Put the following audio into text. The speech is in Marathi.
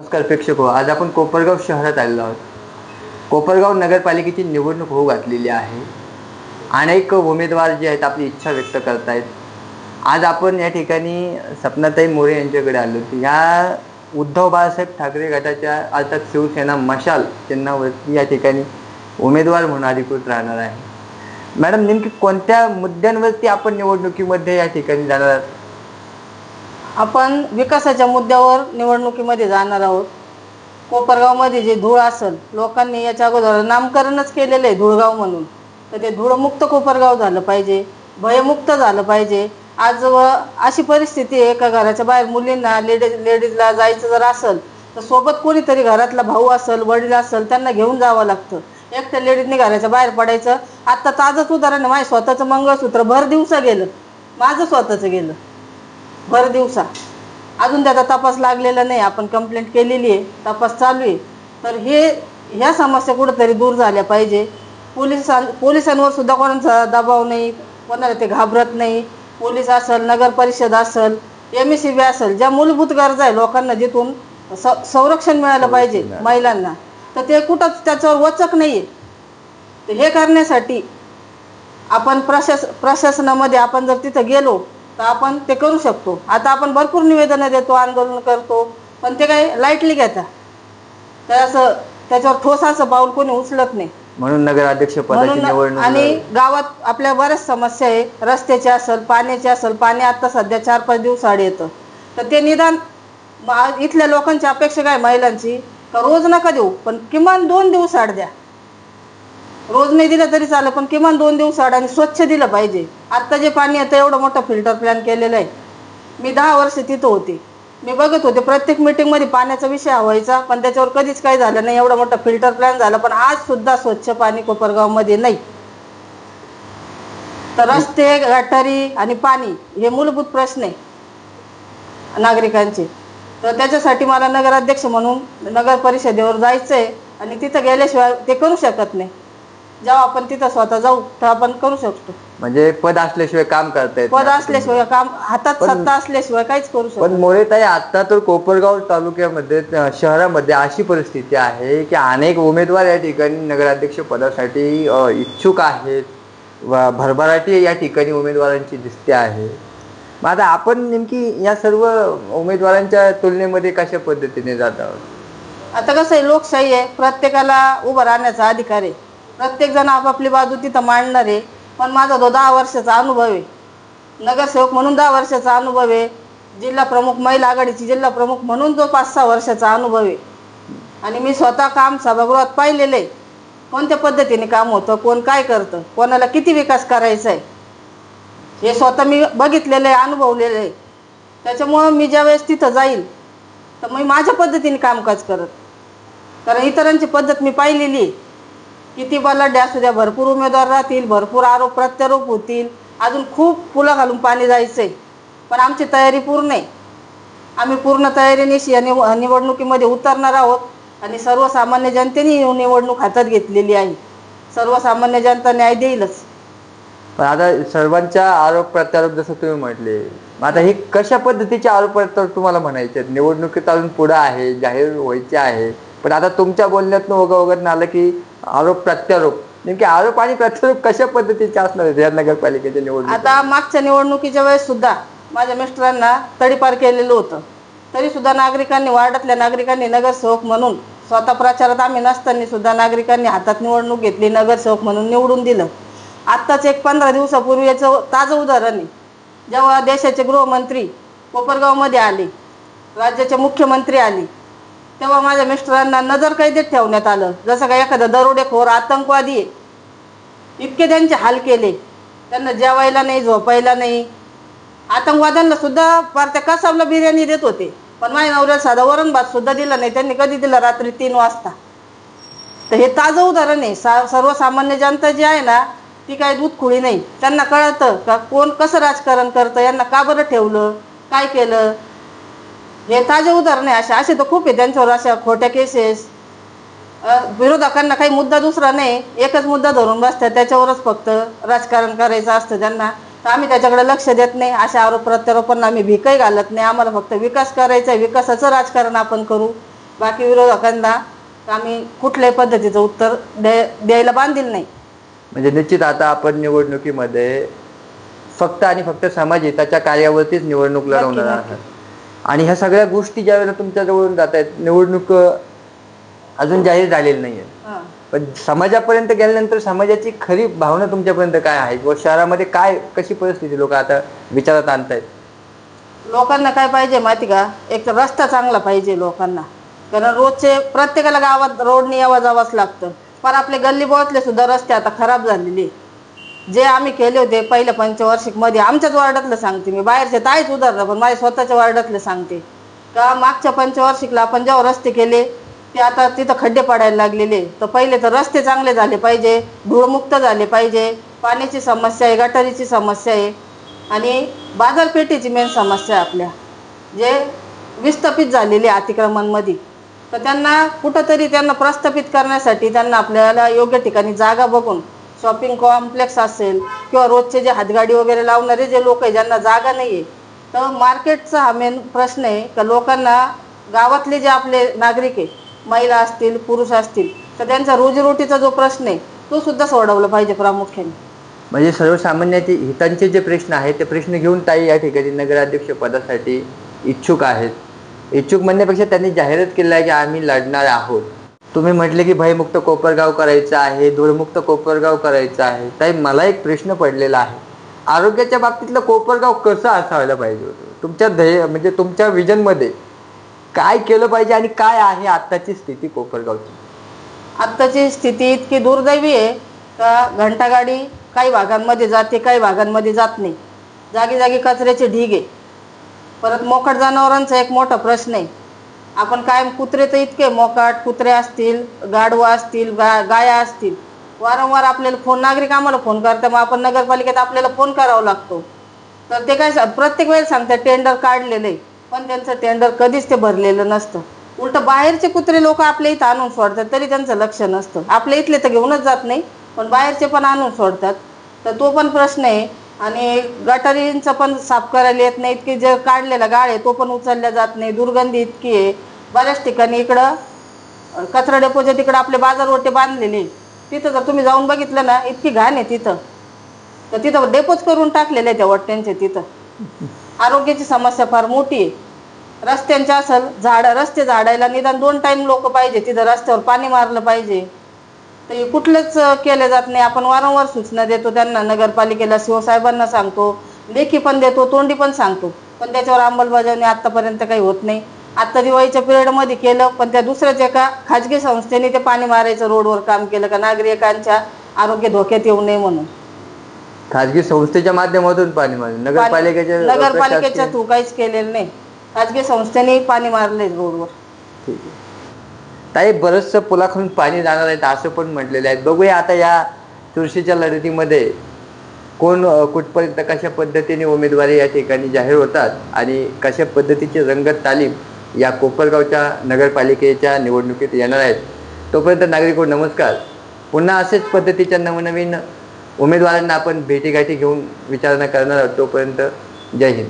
नमस्कार प्रेक्षक हो आज आपण कोपरगाव शहरात आलेलो आहोत. कोपरगाव नगरपालिकेची निवडणूक होऊ घातलेली आहे. अनेक उमेदवार जे आहेत आपली इच्छा व्यक्त करतायत. आज आपण या ठिकाणी सपनाताई मोरे यांच्याकडे आलो. या ह्या उद्धव बाळासाहेब ठाकरे गटाच्या अर्थात शिवसेना मशाल चिन्हावरती या ठिकाणी उमेदवार म्हणून अधिकृत राहणार आहे. मॅडम नेमकी कोणत्या मुद्द्यांवरती आपण निवडणुकीमध्ये या ठिकाणी जाणार आहात? आपण विकासाच्या मुद्द्यावर निवडणुकीमध्ये जाणार आहोत. कोपरगावमध्ये जे धूळ असेल लोकांनी याच्या अगोदर नामकरणच केलेलं आहे धुळगाव म्हणून. तर ते धूळमुक्त कोपरगाव झालं पाहिजे भयमुक्त झालं पाहिजे. आज व अशी परिस्थिती आहे एका घराच्या बाहेर मुलींना लेडीज लेडीजला जायचं जर असेल तर सोबत कोणीतरी घरातला भाऊ असेल वडील असेल त्यांना घेऊन जावं लागतं. एकट्या लेडीजने घराच्या बाहेर पडायचं. आत्ता ताजंच उदाहरण माझ्या माझं स्वतःचं मंगळसूत्र भर दिवसा गेलं. माझं स्वतःचं गेलं. भर दिवसा. अजून त्याचा तपास लागलेला नाही आपण कंप्लेंट केलेली आहे तपास चालू आहे. तर हे ह्या समस्या कुठंतरी दूर झाल्या पाहिजे. पोलिसां पोलिसांवर सुद्धा कोणाचा दबाव नाही कोणाला ते घाबरत नाही. पोलीस असेल नगर परिषद असेल एम एस सी बी असेल ज्या मूलभूत गरजा आहे लोकांना जिथून स संरक्षण मिळालं पाहिजे महिलांना. तर ते कुठंच त्याच्यावर वचक नाही आहे तर हे करण्यासाठी आपण प्रशास प्रशासनामध्ये आपण जर तिथं गेलो तर आपण ते करू शकतो. आता आपण भरपूर निवेदनं देतो आंदोलन करतो पण ते काही लाईटली घेता. तर असं त्याच्यावर ठोस असं पाऊल कोणी उचलत नाही. म्हणून नगराध्यक्ष पदाची म्हणून निवडणूक आणि गावात आपल्या बऱ्याच समस्या आहे रस्त्याची असेल पाण्याची असेल पाणी आता सध्या चार पाच दिवसाआड येतं. तर ते निदान मा- इथल्या लोकांची अपेक्षा काय महिलांची? का रोज नका देऊ पण किमान दोन दिवस आड द्या. रोज नाही दिलं तरी चालेल पण किमान दोन दिवस आड आणि स्वच्छ दिलं पाहिजे. आत्ता जे पाणी येतं एवढं मोठं फिल्टर प्लॅन केलेलं आहे. मी दहा वर्ष तिथं होते. मी बघत होते प्रत्येक मीटिंगमध्ये पाण्याचा विषय व्हायचा पण त्याच्यावर कधीच काही झालं नाही एवढं मोठं फिल्टर प्लॅन झालं पण आज सुद्धा स्वच्छ पाणी कोपरगावमध्ये नाही. तर रस्ते गटारी आणि पाणी हे मूलभूत प्रश्न आहे नागरिकांचे. तर त्याच्यासाठी मला नगराध्यक्ष म्हणून नगर परिषदेवर जायचं आहे आणि तिथं गेल्याशिवाय ते करू शकत नाही. जेव्हा आपण तिथं स्वतः जाऊ तर आपण करू शकतो. म्हणजे पद असल्याशिवाय काम करता येत पद नाही. असल्याशिवाय काम हातात सत्ता असल्याशिवाय काहीच करू शकत पण मोरेताई आता तर कोपरगाव तालुक्यामध्ये अं, शहरामध्ये अशी परिस्थिती आहे की अनेक उमेदवार या ठिकाणी नगराध्यक्ष पदासाठी अं, इच्छुक आहेत. व भरभराटी या ठिकाणी उमेदवारांची दिसते आहे. मग आता आपण नेमकी या सर्व उमेदवारांच्या तुलनेमध्ये कशा पद्धतीने जात आहोत? आता कसं आहे लोकशाही आहे. प्रत्येकाला उभं राहण्याचा अधिकार आहे. प्रत्येक जण आपापली बाजू तिथं मांडणार आहे. पण माझा तो दहा वर्षाचा अनुभव आहे. नगरसेवक म्हणून दहा वर्षाचा अनुभव आहे. जिल्हा प्रमुख महिला आघाडीची जिल्हा प्रमुख म्हणून जो पाच सहा वर्षाचा अनुभव आहे. आणि मी स्वतः काम सभागृहात पाहिलेलं आहे. कोणत्या पद्धतीने काम होतं कोण काय करतं कोणाला किती विकास करायचा आहे हे स्वतः मी बघितलेलं आहे अनुभवलेलं आहे. त्याच्यामुळं मी ज्यावेळेस तिथं जाईल तर मी माझ्या पद्धतीने कामकाज करत. कारण इतरांची पद्धत मी पाहिलेली आहे. किती बलाढ्य असू द्या भरपूर उमेदवार राहतील भरपूर आरोप प्रत्यारोप होतील. अजून खूप फुलं घालून पाणी जायचंय. पण आमची तयारी पूर्ण आहे. आम्ही पूर्ण तयारीनिशी या निव निवडणुकीमध्ये उतरणार आहोत. आणि सर्वसामान्य जनतेने निवडणूक हातात घेतलेली आहे. सर्वसामान्य जनता न्याय देईलच. पण आता सर्वांच्या आरोप प्रत्यारोप जसं तुम्ही म्हटले मग आता हे कशा पद्धतीचे आरोप प्रत्यारोप तुम्हाला म्हणायचे आहेत? निवडणुकीत अजून पुढं आहे जाहीर व्हायचे आहे. पण आता तुमच्या बोलण्यातनं ओघ वगैरे आलं की आरोप प्रत्यारोप. नेमके आरोप आणि प्रत्यारोप कशा पद्धतीचे असणार आहेत या नगरपालिकेच्या निवडणूक आता मागच्या निवडणुकीच्या वेळेस सुद्धा माझ्या मिस्टरांना तडीपार केलेलं होतं. तरी सुद्धा नागरिकांनी वार्डातल्या नागरिकांनी नगरसेवक म्हणून स्वतः प्रचारात आम्ही नसताना सुद्धा नागरिकांनी हातात निवडणूक घेतली नगरसेवक म्हणून निवडून दिलं. आत्ताच एक पंधरा दिवसापूर्वी याचं ताजं उदाहरण आहे. जेव्हा देशाचे गृहमंत्री कोपरगावमध्ये आले राज्याचे मुख्यमंत्री आले तेव्हा माझ्या मिस्टरांना नजर कैदेत ठेवण्यात आलं. जसं का एखादा दरोडेखोर आतंकवादी आहे इतके त्यांचे हाल केले. त्यांना जेवायला नाही झोपायला नाही. आतंकवाद्यांना सुद्धा फार त्या कसाबला बिर्याणी देत होते. पण माझ्या नवऱ्याला साधा वरणभात सुद्धा दिला नाही. त्यांनी कधी दिला? रात्री तीन वाजता. तर हे ताजं उदाहरण आहे. सा सर्वसामान्य जनता जी आहे ना ती काय दूधखुळी नाही. त्यांना कळतं का कोण कसं राजकारण करतं? यांना का बरं ठेवलं? काय केलं? हे ताजे उदाहरण आहे असे असे तर खूप आहे त्यांच्यावर अशा खोट्या केसेस विरोधकांना काही मुद्दा दुसरा नाही एकच मुद्दा धरून बसतात त्याच्यावरच फक्त राजकारण करायचं असतं त्यांना तर आम्ही त्याच्याकडे लक्ष देत नाही अशा आरोप प्रत्यारोपांना आम्ही भीकही घालत नाही. आम्हाला फक्त विकास करायचा आहे विकासाचं राजकारण आपण करू. बाकी विरोधकांना आम्ही कुठल्याही पद्धतीचं उत्तर द्याय द्यायला बांधील नाही. म्हणजे निश्चित आता आपण निवडणुकीमध्ये फक्त आणि फक्त समाज हिताच्या कार्यावरतीच निवडणूक लढवणार. आहात. आणि ह्या सगळ्या गोष्टी ज्या वेळेला तुमच्या जवळून जात आहेत निवडणूक अजून जाहीर झालेली नाहीये. पण समाजापर्यंत गेल्यानंतर समाजाची खरी भावना तुमच्यापर्यंत काय आहे? किंवा शहरामध्ये काय कशी परिस्थिती लोक आता विचारात आणतायत? लोकांना काय पाहिजे माहिती का? एक तर रस्ता चांगला पाहिजे लोकांना. कारण रोजचे प्रत्येकाला गावात रोडने यावं जावंच लागतं. पण आपले गल्ली बोळातले सुद्धा रस्ते आता खराब झालेले. जे आम्ही केले होते पहिल्या पंचवार्षिकमध्ये आमच्याच वार्डातलं सांगते मी. बाहेरचे ताईच उदाहरणं पण माझ्या स्वतःच्या वार्डातलं सांगते. का मागच्या पंचवार्षिकला आपण जेव्हा रस्ते केले ते आता तिथं खड्डे पडायला लागलेले. तर पहिले तर रस्ते चांगले झाले पाहिजे धूळमुक्त झाले पाहिजे. पाण्याची समस्या आहे गटारीची समस्या आहे. आणि बाजारपेठेची मेन समस्या आहे आपल्या जे विस्थापित झालेले अतिक्रमणमध्ये. तर त्यांना कुठंतरी त्यांना प्रस्थापित करण्यासाठी त्यांना आपल्याला योग्य ठिकाणी जागा बघून शॉपिंग कॉम्प्लेक्स असेल किंवा रोजचे जे हातगाडी वगैरे लावणारे जे लोक आहे ज्यांना जागा नाही आहे तर मार्केटचा हा मेन प्रश्न आहे का लोकांना गावातले जे आपले नागरिक आहे महिला असतील पुरुष असतील तर त्यांचा रोजीरोटीचा जो प्रश्न आहे तो सुद्धा सोडवला पाहिजे प्रामुख्याने. म्हणजे सर्वसामान्याचे हितांचे जे प्रश्न आहेत ते प्रश्न घेऊन ताई या ठिकाणी नगराध्यक्ष पदासाठी इच्छुक आहेत. इच्छुक म्हणण्यापेक्षा त्यांनी जाहिरात केलं आहे की आम्ही लढणार आहोत. तुम्ही म्हटले की भयमुक्त कोपरगाव करायचं आहे धूळमुक्त कोपरगाव करायचं आहे. ताई मला एक प्रश्न पडलेला आहे. आरोग्याच्या बाबतीतलं कोपरगाव कसं असायला पाहिजे होतं? तुमच्या ध्येय म्हणजे तुमच्या विजनमध्ये काय केलं पाहिजे आणि काय आहे आत्ताची स्थिती कोपरगावची? आत्ताची स्थिती इतकी दुर्दैवी आहे. का घंटागाडी काही भागांमध्ये जाते काही भागांमध्ये जात नाही. जागी जागी कचऱ्याचे ढीग आहे. परत मोकाट जनावरांचा एक मोठा प्रश्न आहे. आपण कायम कुत्रे तर इतके मोकाट कुत्रे असतील गाढवा असतील गा गाया असतील. वारंवार आपल्याला फोन नागरिक आम्हाला फोन करतात. मग आपण नगरपालिकेत आपल्याला फोन करावा लागतो. तर ते काय प्रत्येक वेळेस सांगतात टेंडर काढलेलं. आहे पण त्यांचं टेंडर कधीच ते भरलेलं नसतं. उलट बाहेरचे कुत्रे लोक आपल्या इथं आणून सोडतात तरी त्यांचं लक्ष नसतं. आपल्या इथले तर घेऊनच जात नाही पण बाहेरचे पण आणून सोडतात. तर तो पण प्रश्न आहे. आणि गटारींचं पण साफ करायला येत नाही. इतकी जे काढलेला गाळ आहे तो पण उचलल्या जात नाही. दुर्गंधी इतकी आहे. बऱ्याच ठिकाणी इकडं कचरा डेपोच्या तिकडं आपले बाजार ओटे बांधलेले. तिथं जर तुम्ही जाऊन बघितलं ना इतकी घाण आहे तिथं. तर तिथं डेपोच करून टाकलेले त्या वट्ट्यांचे तिथं. आरोग्याची समस्या फार मोठी आहे. रस्त्यांच्या असेल झाड रस्ते झाडायला निदान दोन टाईम लोक पाहिजे. तिथं रस्त्यावर पाणी मारलं पाहिजे. तर हे कुठलंच केलं जात नाही. आपण वारंवार सूचना देतो त्यांना. नगरपालिकेला शिवसाहेबांना सांगतो. लेखी पण देतो तोंडी पण सांगतो. पण त्याच्यावर अंमलबजावणी आतापर्यंत काही होत नाही. आता दिवाळीच्या पिरियडमध्ये केलं पण त्या दुसऱ्याच एका खाजगी संस्थेने ते पाणी मारायचं रोडवर काम केलं का नागरिकांच्या आरोग्य धोक्यात येऊ नये म्हणून. खाजगी संस्थेच्या माध्यमातून पाणी मारलं नगरपालिकेच्या नगरपालिकेच्या थ्रू काहीच केलेलं नाही. खाजगी संस्थेने पाणी मारले रोडवर. ठीक आहे. ताई बरंचसं पुलाखालून पाणी जाणार आहे असं पण म्हटलेलं आहे. बघूया आता या चुरशीच्या लढतीमध्ये कोण कुठपर्यंत कशा पद्धतीने उमेदवारी या ठिकाणी जाहीर होतात आणि कशा पद्धतीची रंगत तालीम या कोपरगावच्या नगरपालिकेच्या निवडणुकीत येणार आहेत. तोपर्यंत नागरिक हो, नमस्कार. पुन्हा असेच पद्धतीच्या नवनवीन उमेदवारांना आपण भेटीगाठी घेऊन विचारणा करणार आहोत. तोपर्यंत जय हिंद.